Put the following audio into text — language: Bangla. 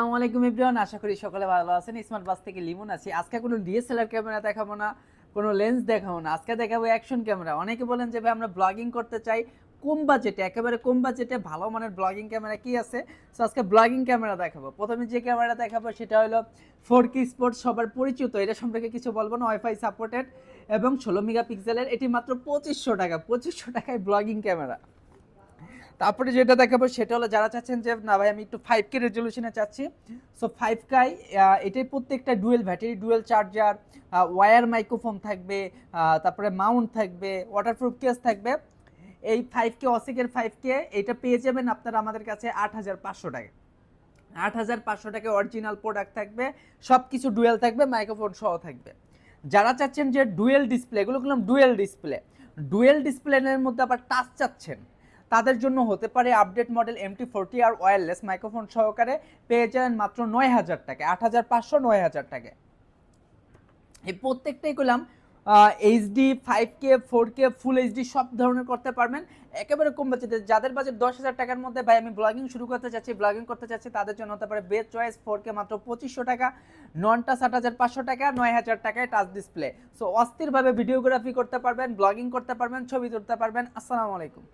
আসসালামু এভরিওয়ান, আশা করি সকলে ভালো আছেন। স্মার্ট বাস থেকে লিমন আছি। আজকে কোনো ডিএসএলআর ক্যামেরা দেখাবো না, কোনো লেন্স দেখাবো না। আজকে দেখাবো অ্যাকশন ক্যামেরা। অনেকে বলেন যে, ভাই, আমরা ব্লগিং করতে চাই কম বাজেটে একেবারে কম বাজেটে ভালো মানের ব্লগিং ক্যামেরা কি আছে? সো আজকে ব্লগিং ক্যামেরা দেখাবো। প্রথমে যে ক্যামেরা দেখাবো, সেটা হলো ফোর কি স্পোর্টস সবার পরিচিত। এটা সম্পর্কে কিছু বলব না ওয়াইফাই সাপোর্টেড এবং ষোলো মেগাপিক্সেলের। এটি মাত্র পঁচিশশো টাকা, পঁচিশশো টাকায় ব্লগিং ক্যামেরা। তারপরে যেটা দেখাবো সেটা হলো যারা চাচ্ছেন যে, না ভাই, আমি একটু ফাইভ কে রেজলিউশনে চাচ্ছি। সো ফাইভ কাই এটাই প্রত্যেকটা dual battery dual charger wire microphone থাকবে তারপরে মাউন্ট থাকবে ওয়াটারপ্রুফ কেস থাকবে। এই ফাইভ কে অসিকের ফাইভ কে এটা পেয়ে যাবেন আপনারা আমাদের কাছে আট হাজার পাঁচশো টাকা। আট হাজার পাঁচশো টাকা অরিজিনাল প্রোডাক্ট থাকবে সব কিছু ডুয়েল থাকবে মাইক্রোফোন সহ থাকবে। যারা চাচ্ছেন যে ডুয়েল ডিসপ্লে এগুলো ডুয়েল ডিসপ্লে ডুয়েল ডিসপ্লেনের মধ্যে আবার টাচ চাচ্ছেন। তাদের জন্য হতে পারে আপডেট মডেল এমটি ফোরটি আর ওয়্যারলেস মাইক্রোফোন সহকারে পেয়ে যাবেন মাত্র নয় হাজার টাকা, আট হাজার পাঁচশো নয় হাজার টাকা। এই প্রত্যেকটাই করলাম HD five K four K full HD সব ধরনের করতে পারবেন। একেবারে কম বাজেটে, যাদের বাজেট দশ হাজার টাকার মধ্যে, ভাই, আমি ব্লগিং শুরু করতে চাচ্ছি ব্লগিং করতে চাচ্ছি, তাদের জন্য হতে পারে বেস্ট চয়েস ফোর কে মাত্র পঁচিশশো টাকা ননটা আট হাজার পাঁচশো টাকা, নয় হাজার টাকায় টাচ ডিসপ্লে সো অস্থিরভাবে ভিডিওগ্রাফি করতে পারবেন ব্লগিং করতে পারবেন, ছবি তুলতে পারবেন। আসসালামু আলাইকুম।